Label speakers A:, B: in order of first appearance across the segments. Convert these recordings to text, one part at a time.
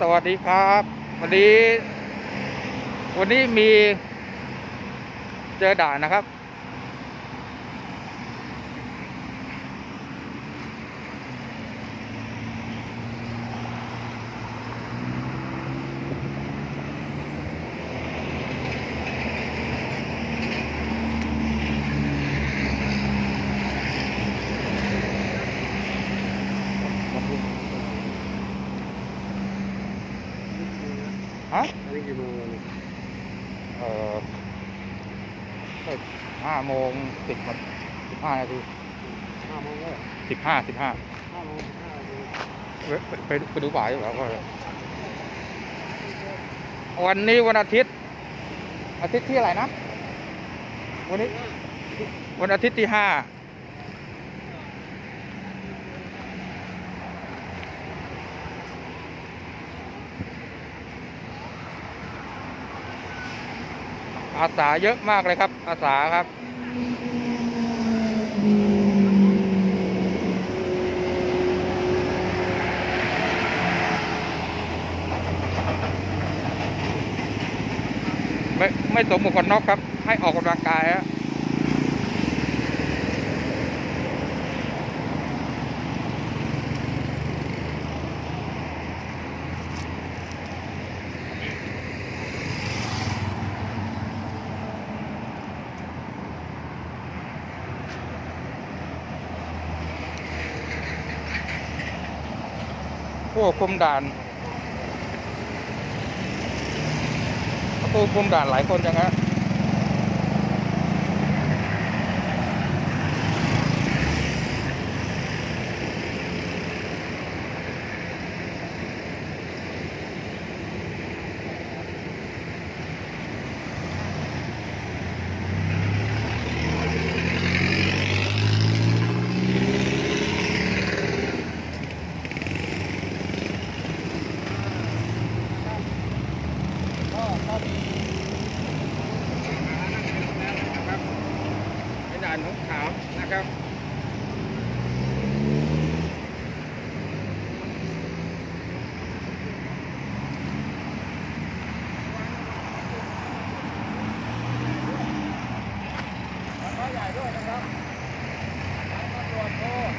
A: สวัสดีครับ วันนี้ วันนี้มี เจอด่านนะครับ ฮะ
B: อันนี้กี่โมงแล้วเนี่ย
A: เอ่อ ห้าโมงสิบสิบห้านาที
B: ห้าโมงแล้วเหรอ
A: สิบห้าสิบห้า
B: ห้าโมงสิบห้านาที
A: ไปไปไปดูบ่ายแล้วก็วันนี้วันอาทิตย์ อาทิตย์ที่อะไรนะ วันนี้ วันอาทิตย์ที่ห้าอาสาเยอะมากเลยครับ อาสาครับ ไม่ไม่สวมหมวกกันน็อกครับ ให้ออกกำลังกายฮะ วกคุมด่านผู้คุมด่านหลายคนจังฮะ
B: ก็ก็มีนะครับเป็นด่านของขาวนะครับ แล้วก็ใหญ่ด้วยนะครับแล้วก็ตรวจโทษ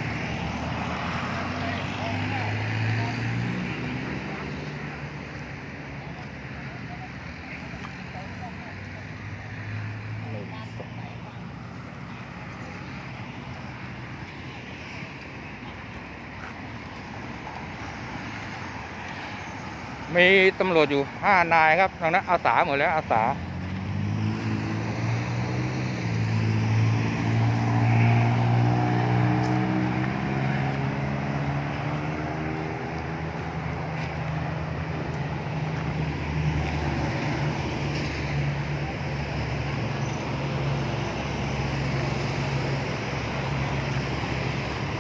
A: มีตำรวจอยู่ห้านายครับทางนั้นอาสาหมดแล้วอาสา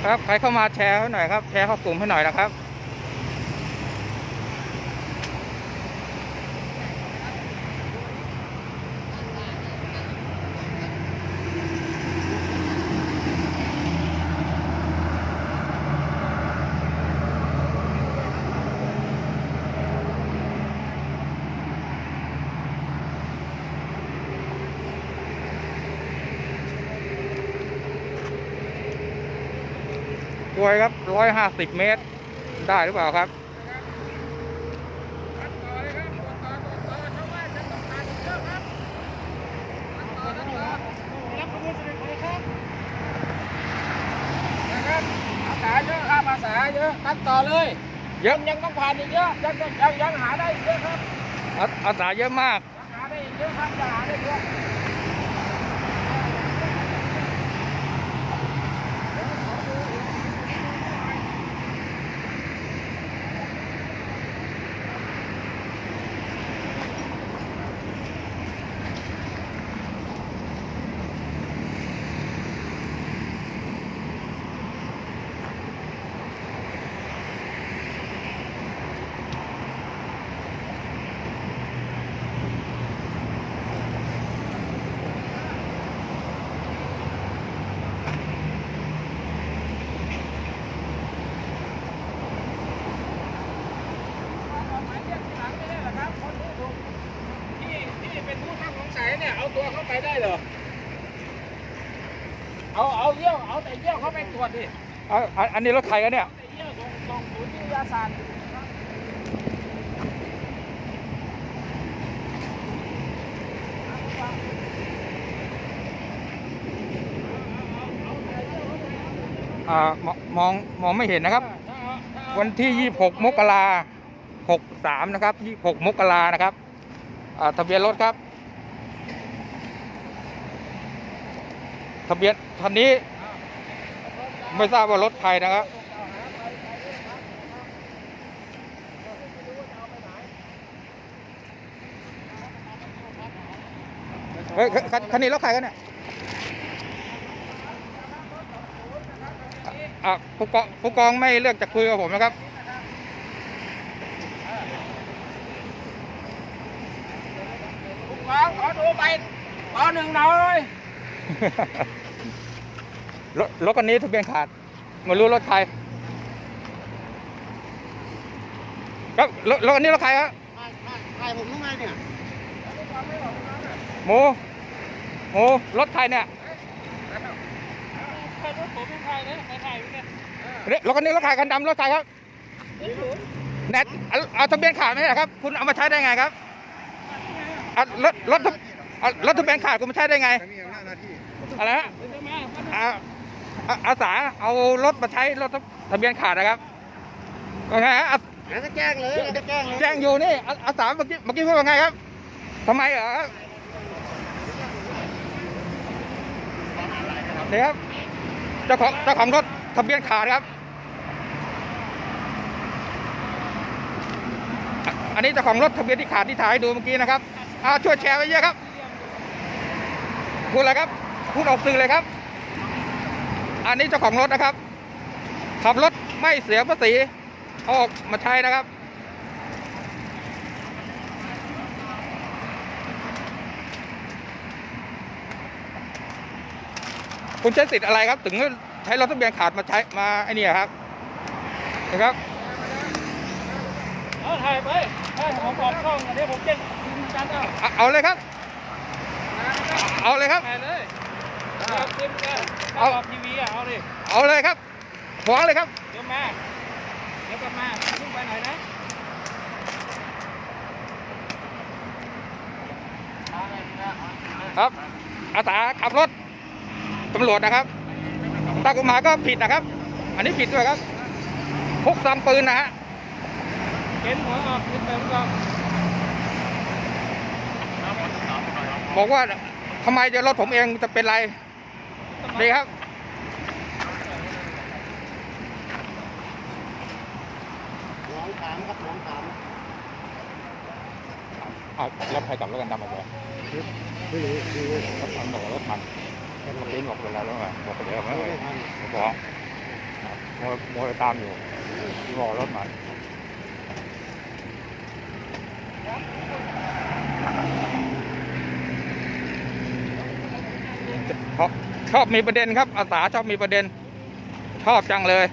A: ครับ ใครเข้ามาแชร์ให้หน่อยครับ แชร์เข้ากลุ่มให้หน่อยนะครับ กล้วยครับร้อยห้าสิบเมตร ได้หรือเปล่าครับ
B: นะครับอาสาเยอะครับอาสาเยอะกันต่อเลย
A: เยอะ
B: ยังต้องผ่านอีกเยอะยังยังยังยังหาได้อีกเยอะครับ
A: อาอาสาเยอะมาก
B: ยังหาได้อีกเยอะครับยังหาได้เยอะ อาอั
A: นอันนี้รถใครกันเนี่ย
B: แต่เยี่ยวส่งส่งศูนย์วิทยาศาสตร์
A: อ่ามองมองมองไม่เห็นนะครับ
B: ถ้าเอาถ้าเอา
A: วันที่ 26 มกรา63นะครับ 26 มกรานะครับอ่าทะเบียนรถครับ ทะเบียนคันนี้ ไม่ทราบว่ารถใครนะครับเฮ้ยคันนนี้รถใครกันเนี่ยอะผู้กองผู้กองไม่เลือกจะคุยกับผมนะครับ
B: ผู้กองขอดูไปขอหนึ่งหน่อย
A: รถรถคันนี้ทะเบียนขาดไม่รู้รถใครครับรถรถคันนี้รถใครครับ
C: ถ่ายถ่ายถ่ายผมทำไมเนี่ย
A: หมูหมูรถใครเนี่ย
B: ใครรถผมเป็นใครเนี่ยใครถ่ายอยู่เนี่ย
A: เนี่ยรถคันนี้รถใครคันดำรถใครครับแนทเอาเอาทะเบียนขาดไม่ใช่เหรอครับ คุณเอามาใช้ได้ไงครับอะรถรถอะรถทะเบียนขาดคุณมาใช้ได้ไง
C: จะมีอำนาจหน้าที่
A: อะไรฮะ
B: เดี๋ยวมา
A: อะอะอาสาเอารถมาใช้รถทะเบียนขาดนะครับว่าไงฮะอะ
C: งั้นก็แจ้งเลยงั้นก็แจ้งเลย
A: แจ้งอยู่นี่อาอาสาเมื่อกี้เมื่อกี้พูดว่าไงครับทำไมเหรอครับนี่ครับเจ้าของเจ้าของรถทะเบียนขาดครับอะอันนี้เจ้าของรถทะเบียนที่ขาดที่ถ่ายให้ดูเมื่อกี้นะครับอ่าช่วยแชร์ไว้เยอะครับพูดอะไรครับพูดออกสื่อเลยครับ อันนี้เจ้าของรถนะครับ ขับรถไม่เสียภาษีเอาออกมาใช้นะครับ คุณใช้สิทธิ์อะไรครับ ถึงใช้รถทะเบียนขาดมาใช้มาไอ้นี่ครับนะครับ
B: เอาถ่ายไปให้ผมบอกช่องอันนี้ผมแจ้งคุณกันเอา
A: เอาเอาเลยครับ เอาเลยครับ
B: ถ่ายเลยเอาขึ้นกัน
A: เอา
B: เอาทีวีอะ เอาดิ
A: เอาเลยครับฟ้องเลยครับ
B: เดี๋ยวมาเดี๋ยวกลับมาขึ้นไปไหนนะ
A: ครับอาสาขับรถตำรวจนะครับถ้ากฎหมายก็ผิดนะครับ อันนี้ผิดด้วยครับพกซ้ำปืนนะฮะ
B: เข็นหัวออกขึ้นไปมันก็
A: บอกว่าทำไมจะรถผมเองจะเป็นไรดีครับ
C: หลวงถามครับหลวงถาม
A: เอาแล้วใครกลับรถกันดำมาบอก
C: ไม่รู้ไม่รู้
A: รถมันบอกว่ารถมันเมื่อกี้บอกเวลาแล้วไงบอกไปเดี๋ยวไม่
C: ไม่
A: ไหว
C: ทัน
A: บอกโมยโมยตามอยู่บอกรถมันชอบชอบมีประเด็นครับอาสาชอบมีประเด็น ชอบจังเลย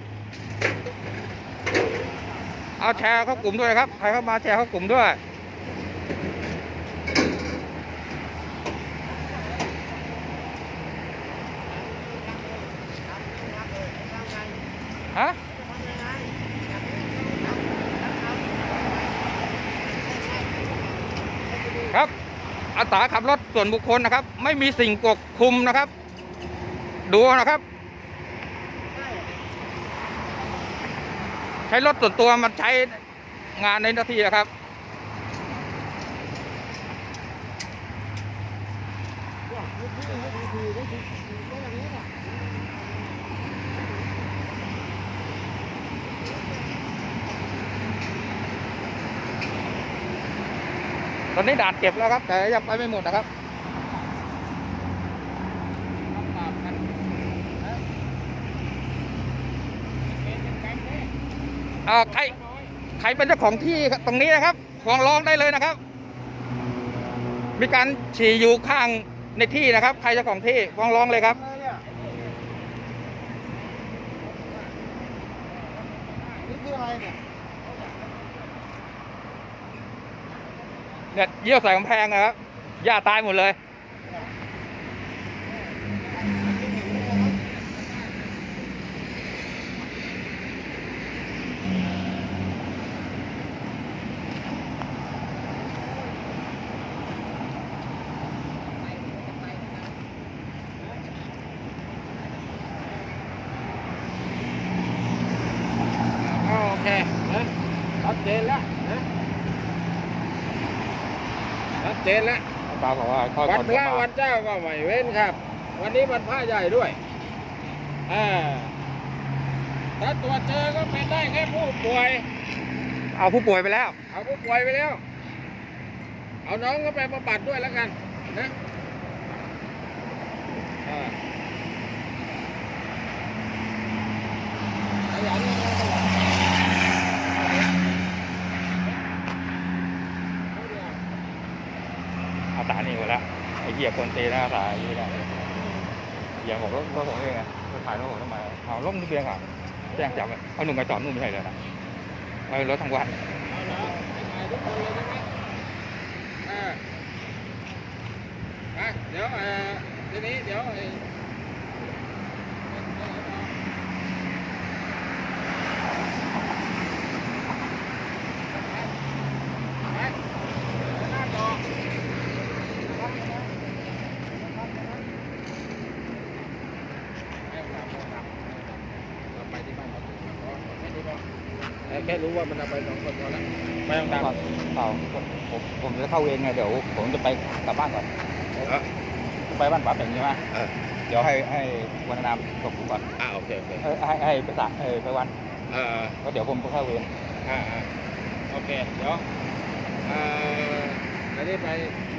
A: เอาแชร์เข้ากลุ่มด้วยครับ ใครเข้ามาแชร์เข้ากลุ่มด้วย ฮะครับอาสาขับรถส่วนบุคคลนะครับ ไม่มีสิ่งกกคุมนะครับ ดูนะครับ ใช้รถส่วนตัวมาใช้งานในหน้าที่นะครับ ตอนนี้ด่านเก็บแล้วครับ แต่ยังไปไม่หมดนะครับ อ่าใครใครเป็นเจ้าของที่ตรงนี้นะครับฟ้องร้องได้เลยนะครับ มีการฉี่อยู่ข้างในที่นะครับ ใครเจ้าของที่ฟ้องร้องเลยครับ
C: นี่คืออะไรเนี่ย
A: เนี่ยเยี่ยวใส่กำแพงนะครับหญ้าตายหมดเลย
B: นะชัดเจนแล้วนะชัด เจนแล้ว
A: ตาบอกว่าค่อย
B: วัน
A: คน
B: พระวันเจ้าก็ไม่เว้นครับ วันนี้วันพระใหญ่ด้วยอ่าถ้าตรวจเจอก็เป็นได้แค่ผู้ป่วย
A: เอาผู้ป่วยไปแล้ว
B: เอาผู้ป่วยไปแล้ว เอาน้องก็ไปบำบัดด้วยแล้วกันนะอ่าขยันนะขยัน
A: อาสานี่หมดแล้วไอ้เหี้ยคนตีนะอาสาไอ้เหี้ยเหี้ยผมรถรถผมเองไงรถถ่ายรถผมทำไมเอาล้มทะเบียนอะแจ้งจับเอาหนุ่มไปจอดนู่นไม่ใช่เลยนะไปรถทั้งวัน
B: เอาเหรอให้ถ่ายทุกคนเลยใช่ไหมอ่าอะเดี๋ยวเอ่อทีนี้เดี๋ยวไอ้ไปหน้าจอให้เราเราไปที่บ้านเราแค่นี้พอแค่รู้ว่ามันเอาไปสองคนพอแล้วไม่ต้องตาม
A: เปล่าผมผมผมจะเข้าเวรไงเดี๋ยวผมจะไปกลับบ้านก่อน
B: เออ
A: ไปบ้านป๋าเป็นใช่ไหม
B: เออ
A: เดี๋ยวให้ให้วันนามส่งผมก่อน
B: อ่าโอเคโอเค
A: เออให้ให้ไปสระเออไปวัน
B: เออ
A: แล้วเดี๋ยวผมไปเข้าเวร
B: อ่าอ่าโอเคเดี๋ยวเอ่ออันนี้ไป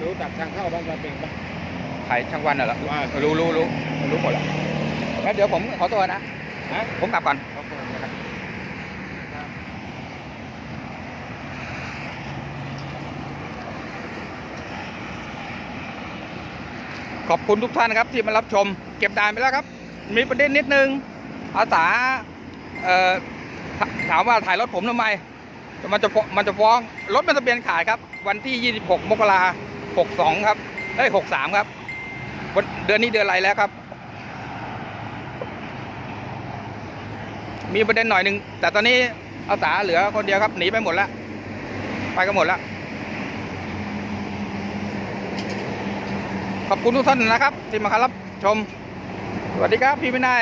B: รู้จักทางเข้าบ้านปลาปิงปะ
A: ขายช่างวันน่ะเหรอ
B: ว่า
A: รู้รู้รู้รู้หมดแล้วงั้นเดี๋ยวผมขอตัวนะ
B: ฮะ
A: ผมกลับก่อน
B: โอเคครับ
A: ขอบคุณทุกท่านนะครับที่มารับชม เก็บด่านไปแล้วครับ มีประเด็นนิดนึงอาสาถามว่าถ่ายรถผมทำไม มันจะฟ้องมันจะฟ้องรถมันทะเบียนขายครับ วันที่ 26 มกราคม62ครับเอ้ย63ครับ เดือนนี้เดือนอะไรแล้วครับ มีประเด็นหน่อยหนึ่งแต่ตอนนี้อาสาเหลือคนเดียวครับหนีไปหมดแล้ว ไปกันหมดแล้ว ขอบคุณทุกท่านนะครับ ที่มาครับชม สวัสดีครับพี่ไม่ได้